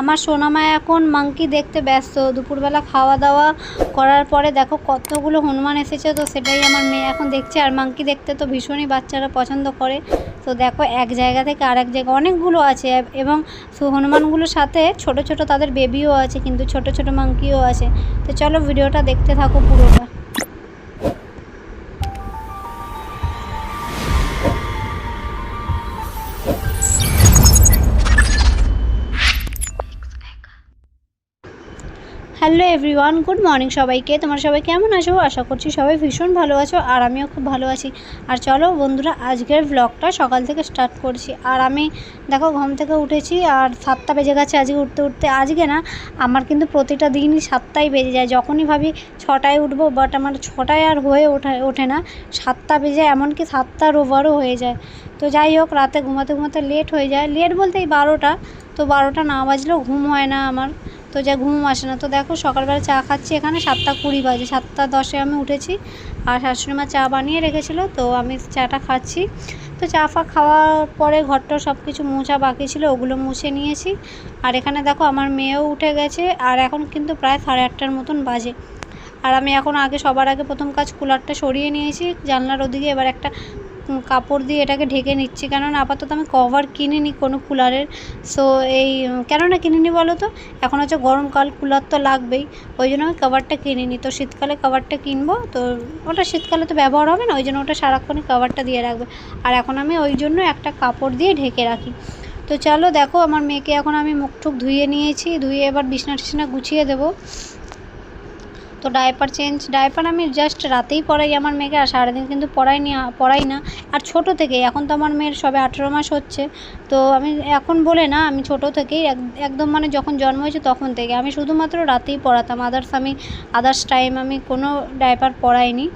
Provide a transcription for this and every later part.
আমার সোনামা এখন মাংকি দেখতে ব্যস্ত। দুপুরবেলা খাওয়া দাওয়া করার পরে দেখো কতগুলো হনুমান এসেছে, তো সেটাই আমার মেয়ে এখন দেখছে। আর মাংকি দেখতে তো ভীষণই বাচ্চারা পছন্দ করে। তো দেখো এক জায়গা থেকে আরেক জায়গা অনেকগুলো আছে এবং হনুমানগুলোর সাথে ছোট ছোট তাদের বেবিও আছে, কিন্তু ছোট ছোট মাংকিও আছে। তো চলো ভিডিওটা দেখতে থাকো পুরোটা। হ্যালো এভরিওয়ান, গুড মর্নিং সবাইকে। তোমরা সবাই কেমন আছো? আশা করছি সবাই ভীষণ ভালো আছো আর আমিও খুব ভালো আছি। আর চলো বন্ধুরা, আজকের ব্লগটা সকাল থেকে স্টার্ট করছি। আর আমি দেখো ঘুম থেকে উঠেছি আর সাতটা বেজে গেছে আজকে উঠতে উঠতে। আজকে না, আমার কিন্তু প্রতিটা দিনই সাতটায় বেজে যায়। যখনই ভাবি ছটায় উঠবো বাট আমার ছটায় আর হয়ে ওঠে ওঠে না। সাতটা বেজে এমনকি সাতটার ওভারও হয়ে যায়। তো যাই হোক, রাতে ঘুমাতে ঘুমাতে লেট হয়ে যায়। লেট বলতে এই বারোটা, তো বারোটা না বাজলেও ঘুম হয় না আমার। তো যা ঘুম আসে না। তো দেখো সকালবেলা চা খাচ্ছি এখানে, সাতটা কুড়ি বাজে, সাতটা দশে আমি উঠেছি আর শাশুড়ি মা চা বানিয়ে রেখেছিলো, তো আমি চাটা খাচ্ছি। তো চা ফা খাওয়ার পরে ঘরটা সব কিছু মোছা বাকি ছিল, ওগুলো মুছে নিয়েছি। আর এখানে দেখো আমার মেয়েও উঠে গেছে আর এখন কিন্তু প্রায় সাড়ে আটটার মতন বাজে। আর আমি এখন আগে সবার আগে প্রথম কাজ কুলারটা সরিয়ে নিয়েছি, জানলার ওদিকে এবার একটা কাপড় দিয়ে এটাকে ঢেকে নিচ্ছি। কেননা আপাতত আমি কভার কিনিনি কোনো কুলারের সো এই, কেননা কিনিনি বলো তো? এখন হচ্ছে গরমকাল কুলার তো লাগবেই। ওই জন্য আমি কভারটা কিনিনি। তো শীতকালে কভারটা কিনবো, তো ওটা শীতকালে তো ব্যবহার হবে না, ওই জন্য ওটা সারাক্ষণই কভারটা দিয়ে রাখবে। আর এখন আমি ওই জন্য একটা কাপড় দিয়ে ঢেকে রাখি। তো চলো দেখো, আমার মেয়েকে এখন আমি মুখ টুক ধুয়ে নিয়েছি। ধুয়ে এবার বিছনা টিছনা গুছিয়ে দেবো। তো ডায়পার চেঞ্জ ডায়পার আমি জাস্ট রাতেই পড়াই আমার মেয়েকে আর সারাদিন কিন্তু পড়াইনি নি পড়াই না। আর ছোট থেকেই, এখন তো আমার মেয়ের সবে আঠেরো মাস হচ্ছে। তো আমি এখন বলে না, আমি ছোট থেকেই এক- একদম মানে যখন জন্ম হয়েছে তখন থেকে। আমি শুধুমাত্র রাতেই পড়াতাম আদার্স আমি আদার্স টাইম আমি কোনো ডাইপার পরাইনি।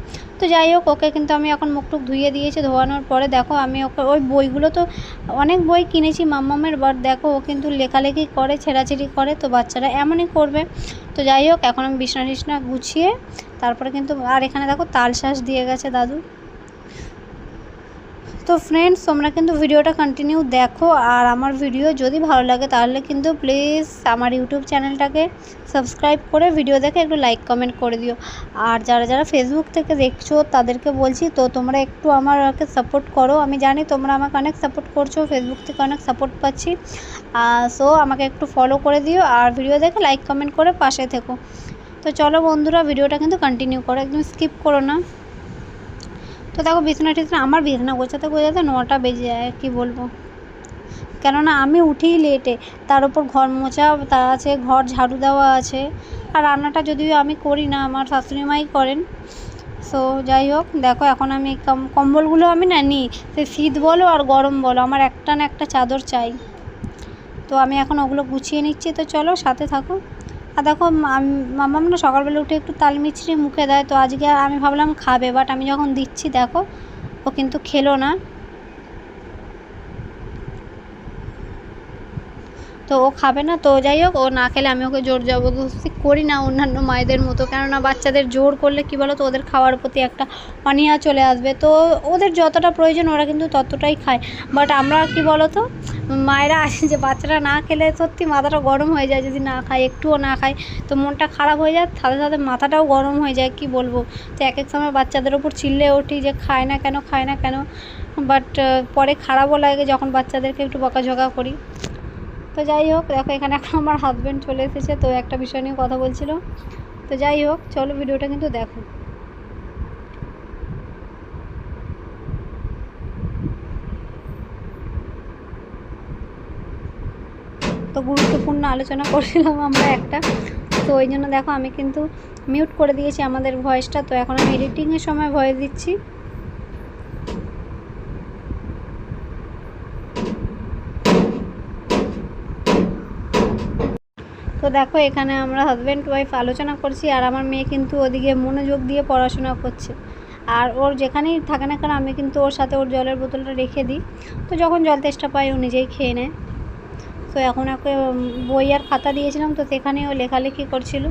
তো যাই হোক, ওকে কিন্তু আমি এখন মুখ টুক ধুয়ে দিয়েছি, ধোয়ানোর পরে দেখো আমি ওকে, ওই বইগুলো তো অনেক বই কিনেছি মাম্মামের বাট দেখো ও কিন্তু লেখালেখি করে, ছেঁড়াছেড়ি করে, তো বাচ্চারা এমনই করবে। তো যাই হোক, এখন আমি বিছনা টিছনা গুছিয়ে, তারপরে কিন্তু, আর এখানে দেখো তালশ্বাস দিয়ে গেছে দাদু। তো ফ্রেন্ডস তোমরা কিন্তু ভিডিওটা কন্টিনিউ দেখো, আর আমার ভিডিও যদি ভালো লাগে তাহলে কিন্তু প্লিজ আমার ইউটিউব চ্যানেলটাকে সাবস্ক্রাইব করে ভিডিও দেখে একটু লাইক কমেন্ট করে দিও। আর যারা যারা ফেসবুক থেকে দেখছ, তাদেরকে বলছি, তো তোমরা একটু আমাকে সাপোর্ট করো। আমি জানি তোমরা আমাকে অনেক সাপোর্ট করছ ফেসবুক থেকে অনেক সাপোর্ট পাচ্ছি। সো আমাকে একটু ফলো করে দিও, আর ভিডিও দেখে লাইক কমেন্ট করে পাশে থেকো। তো চলো বন্ধুরা ভিডিওটা কিন্তু কন্টিনিউ করো, একদম স্কিপ করো না। তো দেখো বিছানা টিছানা আমার বিছানা গোছাতে গোছাতে নটা বেজে যায়, কি বলব? কেননা আমি উঠি লেটে তার উপর ঘর মোছা তা আছে, ঘর ঝাড়ু দেওয়া আছে, আর রান্নাটা যদিও আমি করি না, আমার শাশুড়ি মাই করেন। সো যাই হোক, দেখো এখন আমি কম- কম্বলগুলো আমি না নিই, সে শীত বলো আর গরম বলো, আমার একটা না একটা চাদর চাই। তো আমি এখন ওগুলো গুছিয়ে নিচ্ছি, তো চলো সাথে থাকো। আর দেখো, মামা না সকালবেলা উঠে একটু তাল মিছরি মুখে দেয়, তো আজকে আমি ভাবলাম খাবে বাট আমি যখন দিচ্ছি, দেখো, ও কিন্তু খেলো না। তো ও খাবে না, তো যাই হোক, ও না খেলে আমি ওকে জোর জবরদস্তি করি না অন্যান্য মায়েদের মতো। কেননা বাচ্চাদের জোর করলে কী বলো তো, ওদের খাওয়ার প্রতি একটা অনীহা চলে আসবে। তো ওদের যতটা প্রয়োজন, ওরা কিন্তু ততটাই খায়। বাট আমরা কি বলো তো, মায়েরা আসে যে বাচ্চারা না খেলে সত্যি মাথাটা গরম হয়ে যায়, যদি না খায়, একটুও না খায়, তো মনটা খারাপ হয়ে যায়, সাথে সাথে মাথাটাও গরম হয়ে যায়, কি বলব? তো এক এক সময় বাচ্চাদের ওপর চিল্লে ওঠি যে খায় না কেন, খায় না কেন। বাট পরে খারাপও লাগে যখন বাচ্চাদেরকে একটু বকাঝকা করি। তো যাই হোক, দেখো এখানে এখন আমার হাজব্যান্ড চলে এসেছে, তো একটা বিষয় নিয়ে কথা বলছিল। তো যাই হোক, চলো ভিডিওটা কিন্তু দেখো। তো গুরুত্বপূর্ণ আলোচনা করছিলাম আমরা একটা। তো ওই জন্য দেখো আমি কিন্তু মিউট করে দিয়েছি আমাদের ভয়েসটা তো এখন আমি এডিটিংয়ের সময় ভয়েস দিচ্ছি। তো দেখো, এখানে আমরা হাজব্যান্ড ওয়াইফ আলোচনা করছি আর আমার মেয়ে কিন্তু ওদিকে মনোযোগ দিয়ে পড়াশোনা করছে। আর ওর যেখানেই থাকে না কেন, আমি কিন্তু ওর সাথে ওর জলের বোতলটা রেখে দিই। তো যখন জল তেষ্টা পাই ও নিজেই খেয়ে নেয়। তো এখন ওকে বই আর খাতা দিয়েছিলাম, তো সেখানে ও লেখালেখি করছিল।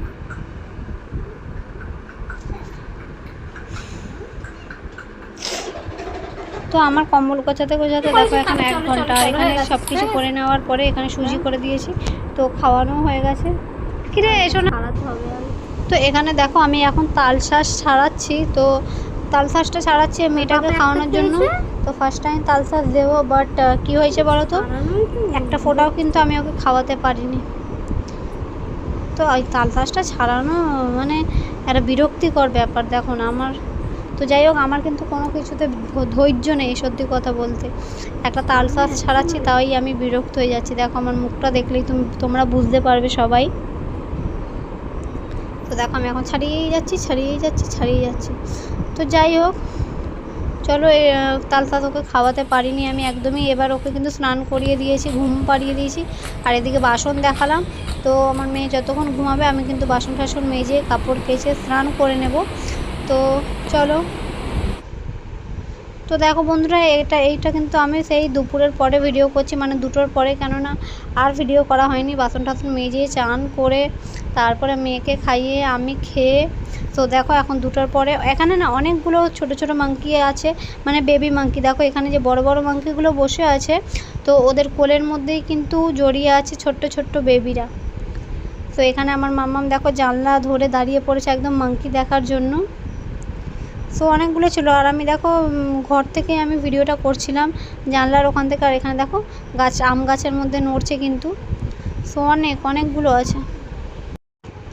তো আমার কম্বল গোছাতে গোছাতে দেখো, এখন এক ঘণ্টা। এখানে সব কিছু করে নেওয়ার পরে এখানে সুজি করে দিয়েছি। তো খাওয়ানো হয়ে গেছে। কিরে এসো না। চালাতে হবে তো এখানে দেখো আমি এখন তাল শাঁস ছাড়াচ্ছি। তো তাল শাঁসটা ছাড়াচ্ছি মেয়েটাকে খাওয়ানোর জন্য। তো ফার্স্ট টাইম তাল শাঁস দেবো বাট কী হয়েছে বলো তো? তো একটা ফোঁটাও কিন্তু আমি ওকে খাওয়াতে পারিনি। তো ওই তাল শাঁসটা ছাড়ানো মানে একটা বিরক্তিকর ব্যাপার দেখো না আমার। তো যাই হোক আমার কিন্তু কোনো কিছুতে ধৈর্য নেই সত্যি কথা বলতে। একটা তাল শাঁস ছাড়াচ্ছি তাই আমি বিরক্ত হয়ে যাচ্ছি। দেখো আমার মুখটা দেখলেই তুমি তোমরা বুঝতে পারবে সবাই। তো দেখো আমি এখন ছাড়িয়েই যাচ্ছি ছাড়িয়েই যাচ্ছি ছাড়িয়ে যাচ্ছি। তো যাই হোক চলো এই তাল শাঁস ওকে খাওয়াতে পারিনি আমি একদমই। এবার ওকে কিন্তু স্নান করিয়ে দিয়েছি ঘুম পাড়িয়ে দিয়েছি। আর এদিকে বাসন দেখালাম। তো আমার মেয়ে যতক্ষণ ঘুমাবে আমি কিন্তু বাসন টাসন মেজে কাপড় কেচে স্নান করে নেব। তো চলো। তো দেখো বন্ধুরা, এটা, এইটা কিন্তু আমি সেই দুপুরের পরে ভিডিও করছি মানে দুটোর পরে, কেননা আর ভিডিও করা হয়নি। বাসন টাসন মেজে, চান করে, তারপরে মেয়েকে খাইয়ে আমি খেয়ে, তো দেখো এখন দুটোর পরে, এখানে না অনেকগুলো ছোট ছোট মাংকি আছে মানে বেবি মাংকি। দেখো এখানে যে বড় বড় মাংকিগুলো বসে আছে, তো ওদের কোলের মধ্যেই কিন্তু জড়িয়ে আছে ছোট্ট ছোট্ট বেবিরা তো এখানে আমার মাম্মাম দেখো জানলা ধরে দাঁড়িয়ে পড়েছে একদম মাংকি দেখার জন্য। সো অনেকগুলো ছিল। আর আমি দেখো ঘর থেকে আমি ভিডিওটা করছিলাম, জানলার ওখান থেকে। আর এখানে দেখো, গাছ, আম গাছের মধ্যে নড়ছে কিন্তু। সো অনেক, অনেকগুলো আছে।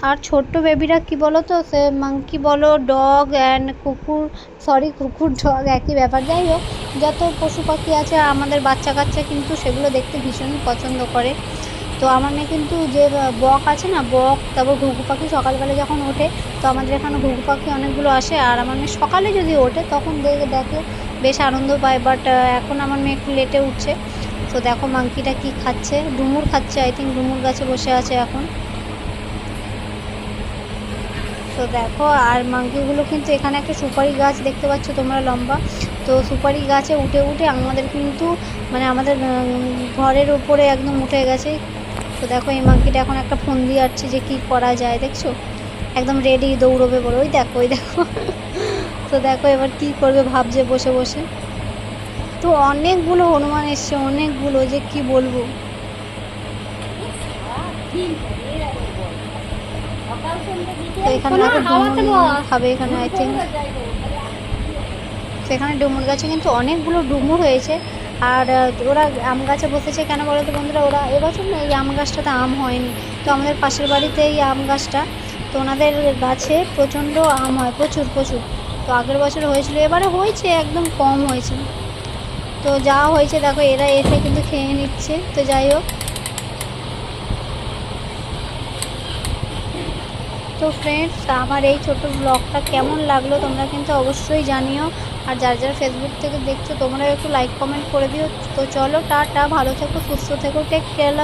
আর ছোট্ট বেবিরা কি বলো তো সে মাংকি বলো ডগ অ্যান্ড কুকুর সরি কুকুর ডগ একই ব্যাপার। যাই হোক, যত পশু পাখি আছে, আমাদের বাচ্চা কাচ্চা কিন্তু সেগুলো দেখতে ভীষণই পছন্দ করে। তো আমার মেয়ে কিন্তু যে বক আছে না, বক, তারপর ঘুঘু পাখি সকালবেলা যখন ওঠে, তো আমাদের এখানে ঘুঘু পাখি অনেকগুলো আসে। আর আমার মেয়ে সকালে যদি ওঠে, তখন দেখে দেখে বেশ আনন্দ পায়। বাট এখন আমার মেয়ে একটু লেটে উঠছে। তো দেখো মাংকিটা কি খাচ্ছে। ডুমুর খাচ্ছে আই থিঙ্ক ডুমুর গাছে বসে আছে এখন। তো দেখো, আর মাংকিগুলো কিন্তু এখানে একটা সুপারি গাছ দেখতে পাচ্ছ তোমরা লম্বা। তো সুপারি গাছে উঠে উঠে আমাদের কিন্তু মানে আমাদের ঘরের উপরে একদম উঠে গেছে। তো দেখো এই মাংকিটা এখন একটা ফোন দিয়ে আসছে যে কি করা যায় দেখছ? একদম রেডি দৌড়বে বলে। ওই দেখো ওই দেখো। তো দেখো এবার কি করবে ভাবছে বসে বসে। তো অনেকগুলো হনুমান এসছে অনেকগুলো যে কি বলব? এখানে খাবে এখানে আই থিঙ্ক সেখানে ডুমুর গাছে কিন্তু অনেকগুলো ডুমুর হয়েছে। আর ওরা আম গাছে বসেছে কেন বলো তো বন্ধুরা? ওরা এবছর না এই আম গাছটাতে আম হয়নি। তো আমাদের পাশের বাড়িতে এই আম গাছটা, তো ওনাদের গাছে প্রচণ্ড আম হয়, প্রচুর প্রচুর। তো আগের বছর হয়েছিল, এবারে হয়েছে, একদম কম হয়েছে। তো যা হয়েছে, দেখো, এরা এসে কিন্তু খেয়ে নিচ্ছে। তো যাই হোক। তো ফ্রেন্ডস আমার এই ছোট ব্লগটা কেমন লাগল তোমরা কিন্তু অবশ্যই জানিও। আর যার যার ফেসবুক থেকে দেখছ তোমরা একটু লাইক কমেন্ট করে দিও। তো চলো, টাটা, ভালো থেকো, সুস্থ থেকো টেক কেয়ার